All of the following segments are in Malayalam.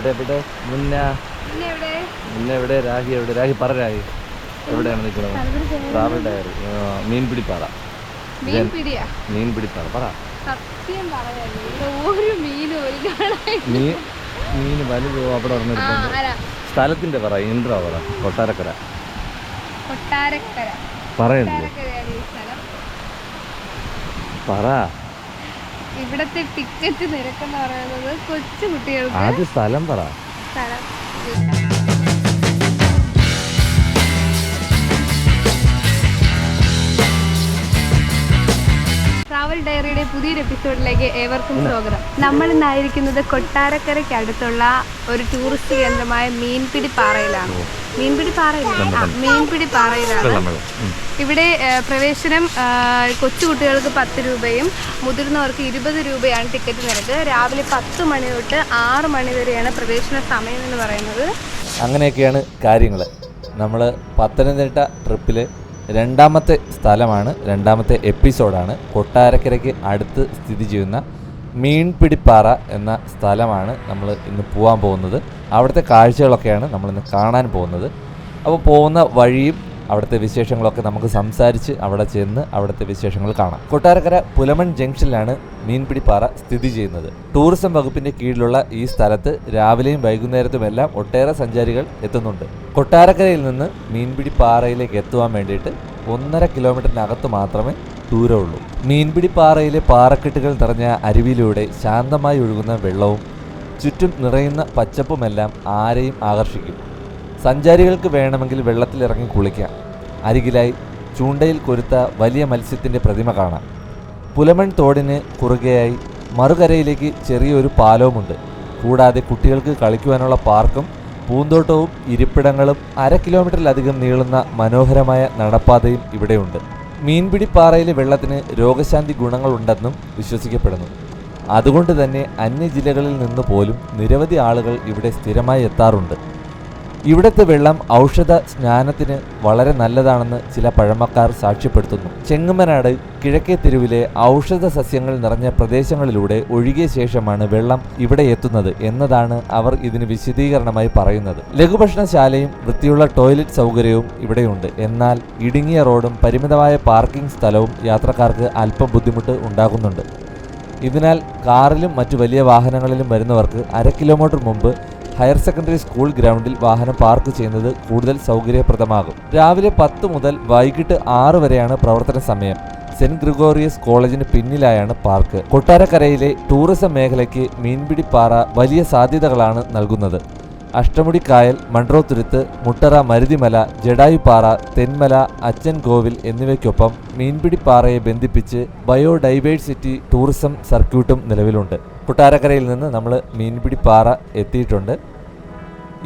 എവിടെ എവിടെ? മുന്ന. എവിടെ മുന്ന എവിടെ? രാഹി എവിടെ? രാഹി പറ രാഹി. എവിടെയാണ് നിൽക്കുന്നത്? ട്രാവൽ ഡയറി മീൻപിടിപ്പാറ മീൻപിടിപ്പാറ പറ. സത്യം ഒരു മീനും മീൻ വലുതോ അവിടെ സ്ഥലത്തിന്റെ പറ ഇൻട്രോ പറ കൊട്ടാരക്കര. കൊട്ടാരക്കര. പറയുന്നു പറ. ഇവിടത്തെ ടിക്കറ്റ് നിരക്കെന്ന് പറയുന്നത് കൊച്ചു കുട്ടികൾക്ക് സ്ഥലം പറ. സ്ഥലം. ഡയറിയുടെ പുതിയൊരു എപ്പിസോഡിലേക്ക് ഏവർക്കും സ്വാഗതം. നമ്മൾ ഇന്നായിരിക്കുന്നത് കൊട്ടാരക്കരയ്ക്ക് അടുത്തുള്ള ഒരു ടൂറിസ്റ്റ് കേന്ദ്രമായ മീൻപിടി പാറയിലാണ് മീൻപിടി പാറയിലാണ് മീൻപിടി പാറയിലാണ്. ഇവിടെ പ്രവേശനം കൊച്ചുകുട്ടികൾക്ക് കൊച്ചു കുട്ടികൾക്ക് പത്ത് രൂപയും മുതിർന്നവർക്ക് ഇരുപത് രൂപയാണ് ടിക്കറ്റ് നിരക്ക്. രാവിലെ പത്ത് മണി തൊട്ട് ആറ് മണി വരെയാണ് പ്രവേശന സമയം എന്ന് പറയുന്നത്. അങ്ങനെയൊക്കെയാണ് കാര്യങ്ങൾ നമ്മൾ പത്തനംതിട്ട ട്രിപ്പിൽ രണ്ടാമത്തെ സ്ഥലമാണ് രണ്ടാമത്തെ എപ്പിസോഡാണ്. കൊട്ടാരക്കരയ്ക്ക് അടുത്ത് സ്ഥിതി ചെയ്യുന്ന മീൻപിടിപ്പാറ എന്ന സ്ഥലമാണ് നമ്മൾ ഇന്ന് പോകാൻ പോകുന്നത്. അവിടുത്തെ കാഴ്ചകളൊക്കെയാണ് നമ്മളിന്ന് കാണാൻ പോകുന്നത്. അപ്പോൾ പോകുന്ന വഴിയും അവിടുത്തെ വിശേഷങ്ങളൊക്കെ നമുക്ക് സംസാരിച്ച് അവിടെ ചെന്ന് അവിടുത്തെ വിശേഷങ്ങൾ കാണാം. കൊട്ടാരക്കര പുലമൺ ജംഗ്ഷനിലാണ് മീൻപിടിപ്പാറ സ്ഥിതി ചെയ്യുന്നത്. ടൂറിസം വകുപ്പിന്റെ കീഴിലുള്ള ഈ സ്ഥലത്ത് രാവിലെയും വൈകുന്നേരത്തുമെല്ലാം ഒട്ടേറെ സഞ്ചാരികൾ എത്തുന്നുണ്ട്. കൊട്ടാരക്കരയിൽ നിന്ന് മീൻപിടിപ്പാറയിലേക്ക് എത്തുവാൻ വേണ്ടിയിട്ട് ഒന്നര കിലോമീറ്ററിനകത്ത് മാത്രമേ ദൂരമുള്ളൂ. മീൻപിടിപ്പാറയിലെ പാറക്കെട്ടുകൾ നിറഞ്ഞ അരുവിയിലൂടെ ശാന്തമായി ഒഴുകുന്ന വെള്ളവും ചുറ്റും നിറയുന്ന പച്ചപ്പുമെല്ലാം ആരെയും ആകർഷിക്കും. സഞ്ചാരികൾക്ക് വേണമെങ്കിൽ വെള്ളത്തിലിറങ്ങി കുളിക്കാം. അരികിലായി ചൂണ്ടയിൽ കൊരുത്ത വലിയ മത്സ്യത്തിന്റെ പ്രതിമ കാണാം. പുലമൺ തോടിന് കുറുകെയായി മറുകരയിലേക്ക് ചെറിയൊരു പാലവുമുണ്ട്. കൂടാതെ കുട്ടികൾക്ക് കളിക്കുവാനുള്ള പാർക്കും പൂന്തോട്ടവും ഇരിപ്പിടങ്ങളും അര കിലോമീറ്ററിലധികം നീളുന്ന മനോഹരമായ നടപ്പാതയും ഇവിടെയുണ്ട്. മീൻപിടിപ്പാറയിലെ വെള്ളത്തിന് രോഗശാന്തി ഗുണങ്ങളുണ്ടെന്നും വിശ്വസിക്കപ്പെടുന്നു. അതുകൊണ്ട് തന്നെ അന്യ ജില്ലകളിൽ നിന്ന് പോലും നിരവധി ആളുകൾ ഇവിടെ സ്ഥിരമായി എത്താറുണ്ട്. ഇവിടുത്തെ വെള്ളം ഔഷധ സ്നാനത്തിന് വളരെ നല്ലതാണെന്ന് ചില പഴമക്കാർ സാക്ഷ്യപ്പെടുത്തുന്നു. ചെങ്ങമനാട് കിഴക്കേ തെരുവിലെ ഔഷധ സസ്യങ്ങൾ നിറഞ്ഞ പ്രദേശങ്ങളിലൂടെ ഒഴുകിയ ശേഷമാണ് വെള്ളം ഇവിടെ എത്തുന്നത് എന്നതാണ് അവർ ഇതിന് വിശദീകരണമായി പറയുന്നത്. ലഘുഭക്ഷണശാലയും വൃത്തിയുള്ള ടോയ്ലറ്റ് സൗകര്യവും ഇവിടെയുണ്ട്. എന്നാൽ ഇടുങ്ങിയ റോഡും പരിമിതമായ പാർക്കിംഗ് സ്ഥലവും യാത്രക്കാർക്ക് അല്പം ബുദ്ധിമുട്ട് ഉണ്ടാകുന്നുണ്ട്. ഇതിനാൽ കാറിലും മറ്റു വലിയ വാഹനങ്ങളിലും വരുന്നവർക്ക് അര കിലോമീറ്റർ മുമ്പ് ഹയർ സെക്കൻഡറി സ്കൂൾ ഗ്രൗണ്ടിൽ വാഹനം പാർക്ക് ചെയ്യുന്നത് കൂടുതൽ സൗകര്യപ്രദമാകും. രാവിലെ പത്ത് മുതൽ വൈകിട്ട് ആറ് വരെയാണ് പ്രവർത്തന സമയം. സെന്റ് ഗ്രിഗോറിയസ് കോളേജിന് പിന്നിലായാണ് പാർക്ക്. കൊട്ടാരക്കരയിലെ ടൂറിസം മേഖലയ്ക്ക് മീൻപിടിപ്പാറ വലിയ സാധ്യതകളാണ് നൽകുന്നത്. അഷ്ടമുടി കായൽ മൺട്രോത്തുരുത്ത് മുട്ടറ മരുതിമല ജഡായുപാറ തെന്മല അച്ചൻ കോവിൽ എന്നിവയ്ക്കൊപ്പം മീൻപിടിപ്പാറയെ ബന്ധിപ്പിച്ച് ബയോഡൈവേഴ്സിറ്റി ടൂറിസം സർക്യൂട്ടും നിലവിലുണ്ട്. കൊട്ടാരക്കരയിൽ നിന്ന് നമ്മൾ മീൻപിടിപ്പാറ എത്തിയിട്ടുണ്ട്.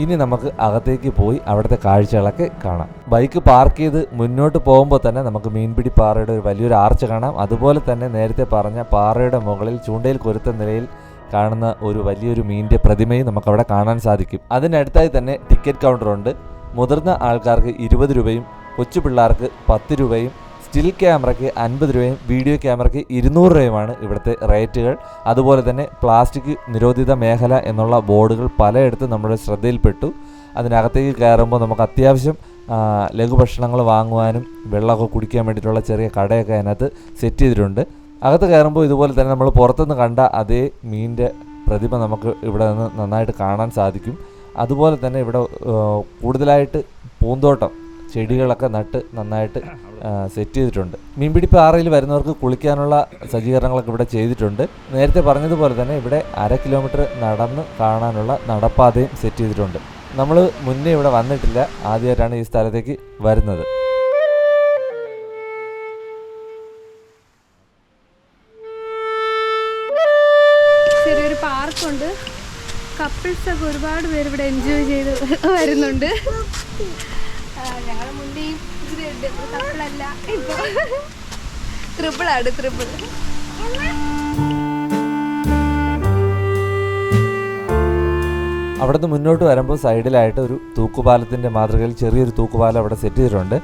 ഇനി നമുക്ക് അകത്തേക്ക് പോയി അവിടുത്തെ കാഴ്ചകളൊക്കെ കാണാം. ബൈക്ക് പാർക്ക് ചെയ്ത് മുന്നോട്ട് പോകുമ്പോൾ തന്നെ നമുക്ക് മീൻപിടി പാറയുടെ ഒരു വലിയൊരു ആർച്ച് കാണാം. അതുപോലെ തന്നെ നേരത്തെ പറഞ്ഞ പാറയുടെ മുകളിൽ ചൂണ്ടയിൽ കൊരുത്ത നിലയിൽ കാണുന്ന ഒരു വലിയൊരു മീനിന്റെ പ്രതിമയും നമുക്ക് അവിടെ കാണാൻ സാധിക്കും. അതിനടുത്തായി തന്നെ ടിക്കറ്റ് കൗണ്ടറുണ്ട്. മുതിർന്ന ആൾക്കാർക്ക് ഇരുപത് രൂപയും കൊച്ചു പിള്ളേർക്ക് പത്ത് രൂപയും സ്റ്റിൽ ക്യാമറയ്ക്ക് അൻപത് രൂപയും വീഡിയോ ക്യാമറയ്ക്ക് ഇരുന്നൂറ് രൂപയുമാണ് ഇവിടുത്തെ റേറ്റുകൾ. അതുപോലെ തന്നെ പ്ലാസ്റ്റിക് നിരോധിത മേഖല എന്നുള്ള ബോർഡുകൾ പലയിടത്തും നമ്മുടെ ശ്രദ്ധയിൽപ്പെട്ടു. അതിനകത്തേക്ക് കയറുമ്പോൾ നമുക്ക് അത്യാവശ്യം ലഘുഭക്ഷണങ്ങൾ വാങ്ങുവാനും വെള്ളമൊക്കെ കുടിക്കാൻ വേണ്ടിയിട്ടുള്ള ചെറിയ കടയൊക്കെ അതിനകത്ത് സെറ്റ് ചെയ്തിട്ടുണ്ട്. അകത്ത് കയറുമ്പോൾ ഇതുപോലെ തന്നെ നമ്മൾ പുറത്തുനിന്ന് കണ്ട അതേ മീനിന്റെ പ്രതിമ നമുക്ക് ഇവിടെ നിന്ന് നന്നായിട്ട് കാണാൻ സാധിക്കും. അതുപോലെ തന്നെ ഇവിടെ കൂടുതലായിട്ട് പൂന്തോട്ടം ചെടികളൊക്കെ നട്ട് നന്നായിട്ട് സെറ്റ് ചെയ്തിട്ടുണ്ട്. മീൻപിടിപ്പാറയിൽ വരുന്നവർക്ക് കുളിക്കാനുള്ള സജ്ജീകരണങ്ങളൊക്കെ ഇവിടെ ചെയ്തിട്ടുണ്ട്. നേരത്തെ പറഞ്ഞതുപോലെ തന്നെ ഇവിടെ അര കിലോമീറ്റർ നടന്ന് കാണാനുള്ള നടപ്പാതയും സെറ്റ് ചെയ്തിട്ടുണ്ട്. നമ്മൾ മുന്നേ ഇവിടെ വന്നിട്ടില്ല. ആദ്യമായിട്ടാണ് ഈ സ്ഥലത്തേക്ക് വരുന്നത്. ചെറിയൊരു പാർക്കുണ്ട്. കപ്പിൾസ് ഒക്കെ ഒരുപാട് പേര് ഇവിടെ എൻജോയ് ചെയ്ത് വരുന്നുണ്ട്. ഞങ്ങൾ ഇതിലുണ്ട് കപ്പിളല്ല ഇപ്പൊ ത്രിപ്പിളാണ് ത്രിപ്പിൾ അവിടുന്ന് മുന്നോട്ട് വരുമ്പോൾ സൈഡിലായിട്ട് ഒരു തൂക്കുപാലത്തിന്റെ മാതൃകയിൽ ചെറിയൊരു തൂക്കുപാലം അവിടെ സെറ്റ് ചെയ്തിട്ടുണ്ട്.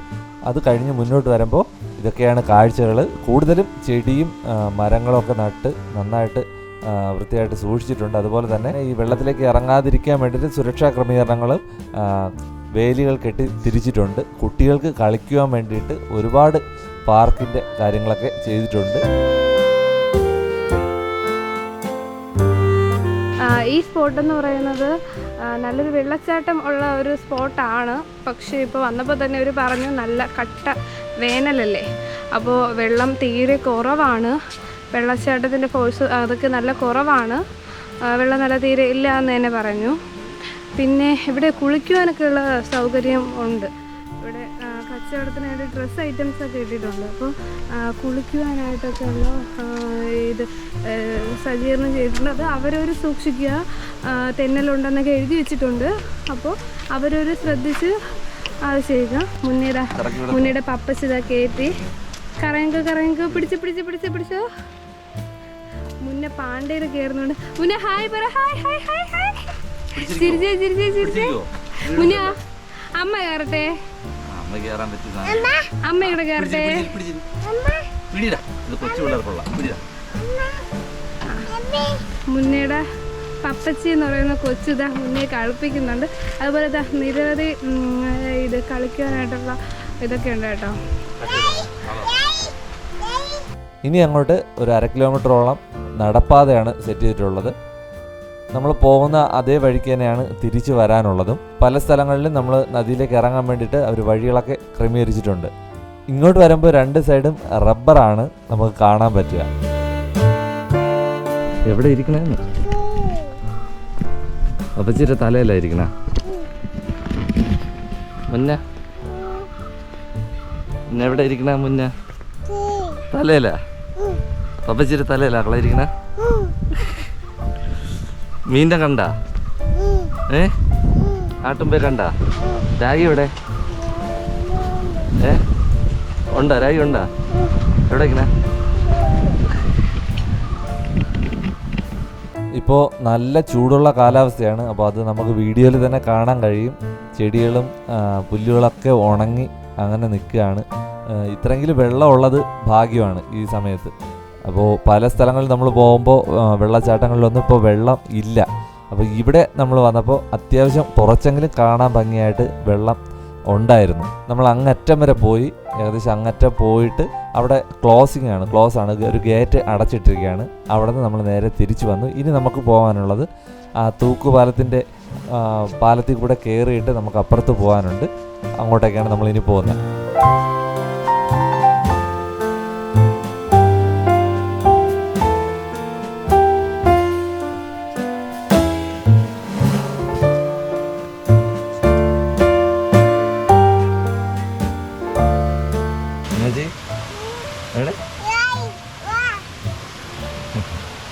അത് കഴിഞ്ഞ് മുന്നോട്ട് വരുമ്പോൾ ഇതൊക്കെയാണ് കാഴ്ചകൾ. കൂടുതലും ചെടിയും മരങ്ങളൊക്കെ നട്ട് നന്നായിട്ട് വൃത്തിയായിട്ട് സൂക്ഷിച്ചിട്ടുണ്ട്. അതുപോലെ തന്നെ ഈ വെള്ളത്തിലേക്ക് ഇറങ്ങാതിരിക്കാൻ വേണ്ടിയിട്ട് സുരക്ഷാ ക്രമീകരണങ്ങളും വേലികൾ കെട്ടി തിരിച്ചിട്ടുണ്ട്. കുട്ടികൾക്ക് കളിക്കുവാൻ വേണ്ടിയിട്ട് ഒരുപാട് പാർക്കിന്റെ കാര്യങ്ങളൊക്കെ ചെയ്തിട്ടുണ്ട്. ഈ സ്പോട്ട് എന്ന് പറയുന്നത് നല്ലൊരു വെള്ളച്ചാട്ടം ഉള്ള ഒരു സ്പോട്ടാണ്. പക്ഷേ ഇപ്പോൾ വന്നപ്പോൾ തന്നെ അവർ പറഞ്ഞു നല്ല കട്ട വേനലല്ലേ. അപ്പോൾ വെള്ളം തീരെ കുറവാണ്. വെള്ളച്ചാട്ടത്തിന്റെ ഫോഴ്സ് അതൊക്കെ നല്ല കുറവാണ്. വെള്ളം നല്ല തീരെ ഇല്ല എന്ന് തന്നെ പറഞ്ഞു. പിന്നെ ഇവിടെ കുളിക്കുവാനൊക്കെ ഉള്ള സൗകര്യം ഉണ്ട്. ഇവിടെ കച്ചവടത്തിനായിട്ട് ഡ്രസ്സ് ഐറ്റംസ് ഒക്കെ ഇട്ടിട്ടുണ്ട് അപ്പോൾ കുളിക്കുവാനായിട്ടൊക്കെ ഉള്ള ഇത് സജ്ജീകരണം ചെയ്തിട്ടുണ്ട്. അത് അവരവർ സൂക്ഷിക്കുക തെന്നലുണ്ടെന്നൊക്കെ എഴുതി വെച്ചിട്ടുണ്ട്. അപ്പോൾ അവരവർ ശ്രദ്ധിച്ച് അത് ചെയ്യുക. മുന്നേടെ മുന്നേടെ പപ്പസ് ഇതാ കയറ്റി കറങ്ങ കറങ്ങ. പിടിച്ച് പിടിച്ച് പിടിച്ച് പിടിച്ചോ. മുന്നേ പാണ്ടയിൽ കയറുന്നുണ്ട് മുന്നേ ഹായ് പറ. Hi hi hi hi. ചിരിച്ചേ ചിരിച്ചേ ചിരിച്ചേ. മുന്നേ അമ്മ കയറട്ടെ അമ്മ കേറാൻ പറ്റുന്ന അമ്മ. ഇവിടെ കയറട്ടെ പിടിയിടാ. ഇത് കൊച്ചു പിള്ളേർക്കുള്ള പിടിയിടാ. മുന്നേടെ. പപ്പച്ചി എന്ന് പറയുന്ന കൊച്ചു ഇതാ മുന്നേ കളിപ്പിക്കുന്നുണ്ട്. അതുപോലെ ഇതാ നിരവധി ഇത് കളിക്കാനായിട്ടുള്ള ഇതൊക്കെ ഉണ്ട് കേട്ടോ. ഇനി അങ്ങോട്ട് ഒരു അര കിലോമീറ്ററോളം നടപ്പാതയാണ് സെറ്റ് ചെയ്തിട്ടുള്ളത്. നമ്മൾ പോകുന്ന അതേ വഴിക്ക് തന്നെയാണ് തിരിച്ചു വരാനുള്ളതും. പല സ്ഥലങ്ങളിലും നമ്മൾ നദിയിലേക്ക് ഇറങ്ങാൻ വേണ്ടിയിട്ട് അവർ വഴികളൊക്കെ ക്രമീകരിച്ചിട്ടുണ്ട്. ഇങ്ങോട്ട് വരുമ്പോൾ രണ്ട് സൈഡും റബ്ബറാണ് നമുക്ക് കാണാൻ പറ്റുക. എവിടെ ഇരിക്കണേന്ന് അപ്പച്ചിയുടെ തലയല്ല ഇരിക്കണ? മുന്ന. എവിടെ ഇരിക്കണ മുന്ന? തലയല്ല? പപ്പച്ചിയുടെ തലയല്ല? കളയിരിക്കണ മീന്റെ കണ്ട? ഏ? ആട്ടുമ്പേ കണ്ട? രാഗി എവിടെ? ഏ? ഉണ്ടോ? രാഗി ഉണ്ടോ? എവിടെ ഇപ്പോൾ നല്ല ചൂടുള്ള കാലാവസ്ഥയാണ്. അപ്പോൾ അത് നമുക്ക് വീഡിയോയിൽ തന്നെ കാണാൻ കഴിയും. ചെടികളും പുല്ലുകളൊക്കെ ഉണങ്ങി അങ്ങനെ നിൽക്കുകയാണ്. ഇത്രയെങ്കിലും വെള്ളം ഉള്ളത് ഭാഗ്യമാണ് ഈ സമയത്ത്. അപ്പോൾ പല സ്ഥലങ്ങളിൽ നമ്മൾ പോകുമ്പോൾ വെള്ളച്ചാട്ടങ്ങളിലൊന്നും ഇപ്പോൾ വെള്ളം ഇല്ല. അപ്പോൾ ഇവിടെ നമ്മൾ വന്നപ്പോൾ അത്യാവശ്യം കുറച്ചെങ്കിലും കാണാൻ ഭംഗിയായിട്ട് വെള്ളം ഉണ്ടായിരുന്നു. നമ്മൾ അങ്ങറ്റം വരെ പോയി ഏകദേശം അങ്ങറ്റം പോയിട്ട് അവിടെ ക്ലോസിംഗ് ആണ്. ക്ലോസ് ആണ് ഒരു ഗേറ്റ് അടച്ചിട്ടിരിക്കുകയാണ്. അവിടെ നിന്ന് നമ്മൾ നേരെ തിരിച്ചു വന്നു. ഇനി നമുക്ക് പോകാനുള്ളത് ആ തൂക്കുപാലത്തിന്റെ പാലത്തിൽ കൂടെ കയറിയിട്ട് നമുക്ക് അപ്പുറത്ത് പോകാനുണ്ട്. അങ്ങോട്ടേക്കാണ് നമ്മൾ ഇനി പോകുന്നത്.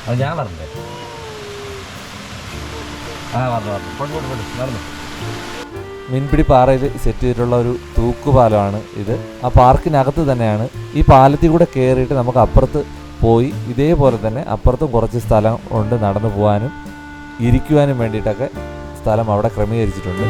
അത് ഞാൻ പറഞ്ഞേ. ആ പറഞ്ഞു കൊണ്ട് കൊണ്ട് കൊണ്ട് നടന്നു. മീൻപിടി പാറയിൽ സെറ്റ് ചെയ്തിട്ടുള്ള ഒരു തൂക്കുപാലമാണ് ഇത്. ആ പാർക്കിനകത്ത് തന്നെയാണ് ഈ പാലത്തിൽ കൂടെ കയറിയിട്ട് നമുക്ക് അപ്പുറത്ത് പോയി ഇതേപോലെ തന്നെ അപ്പുറത്തും കുറച്ച് സ്ഥലം ഉണ്ട് നടന്നു പോകാനും ഇരിക്കുവാനും വേണ്ടിയിട്ടൊക്കെ സ്ഥലം അവിടെ ക്രമീകരിച്ചിട്ടുണ്ട്.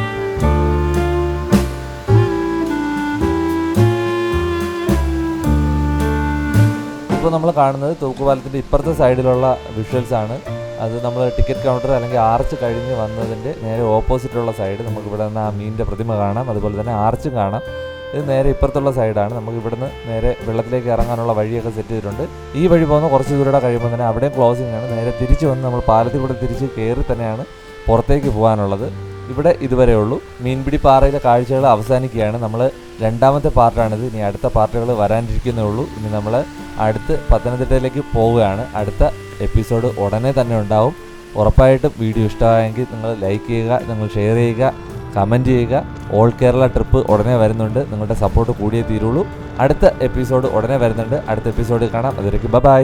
ഇപ്പോൾ നമ്മൾ കാണുന്നത് തൂക്കുപാലത്തിന്റെ ഇപ്പുറത്തെ സൈഡിലുള്ള വിഷ്വൽസ് ആണ്. അത് നമ്മൾ ടിക്കറ്റ് കൗണ്ടർ അല്ലെങ്കിൽ ആർച്ച് കഴിഞ്ഞ് വന്നതിന്റെ നേരെ ഓപ്പോസിറ്റുള്ള സൈഡ് നമുക്ക് ഇവിടെ നിന്ന് ആ മീനിന്റെ പ്രതിമ കാണാം. അതുപോലെ തന്നെ ആർച്ചും കാണാം. ഇത് നേരെ ഇപ്പുറത്തുള്ള സൈഡാണ് നമുക്ക് ഇവിടുന്ന് നേരെ വെള്ളത്തിലേക്ക് ഇറങ്ങാനുള്ള വഴിയൊക്കെ സെറ്റ് ചെയ്തിട്ടുണ്ട്. ഈ വഴി പോകുന്ന കുറച്ച് ദൂരം കഴിയുമ്പോൾ തന്നെ അവിടെയും ക്ലോസിംഗ് ആണ്. നേരെ തിരിച്ച് വന്ന് നമ്മൾ പാലത്തിൽ കൂടെ തിരിച്ച് കയറി തന്നെയാണ് പുറത്തേക്ക് പോകാനുള്ളത്. ഇവിടെ ഇതുവരെ ഉള്ളൂ. മീൻപിടി പാറയിലെ കാഴ്ചകൾ അവസാനിക്കുകയാണ്. നമ്മൾ രണ്ടാമത്തെ പാർട്ടാണിത് ഇനി അടുത്ത പാർട്ടുകൾ വരാനിരിക്കുന്നേ ഉള്ളൂ. ഇനി നമ്മൾ അടുത്ത് പത്തനംതിട്ടയിലേക്ക് പോവുകയാണ്. അടുത്ത എപ്പിസോഡ് ഉടനെ തന്നെ ഉണ്ടാവും. ഉറപ്പായിട്ടും വീഡിയോ ഇഷ്ടമായെങ്കിൽ നിങ്ങൾ ലൈക്ക് ചെയ്യുക നിങ്ങൾ ഷെയർ ചെയ്യുക കമന്റ് ചെയ്യുക. ഓൾ കേരള ട്രിപ്പ് ഉടനെ വരുന്നുണ്ട്. നിങ്ങളുടെ സപ്പോർട്ട് കൂടിയേ തീരുള്ളൂ. അടുത്ത എപ്പിസോഡ് ഉടനെ വരുന്നുണ്ട്. അടുത്ത എപ്പിസോഡ് കാണാം. അതിലേക്ക് ബൈ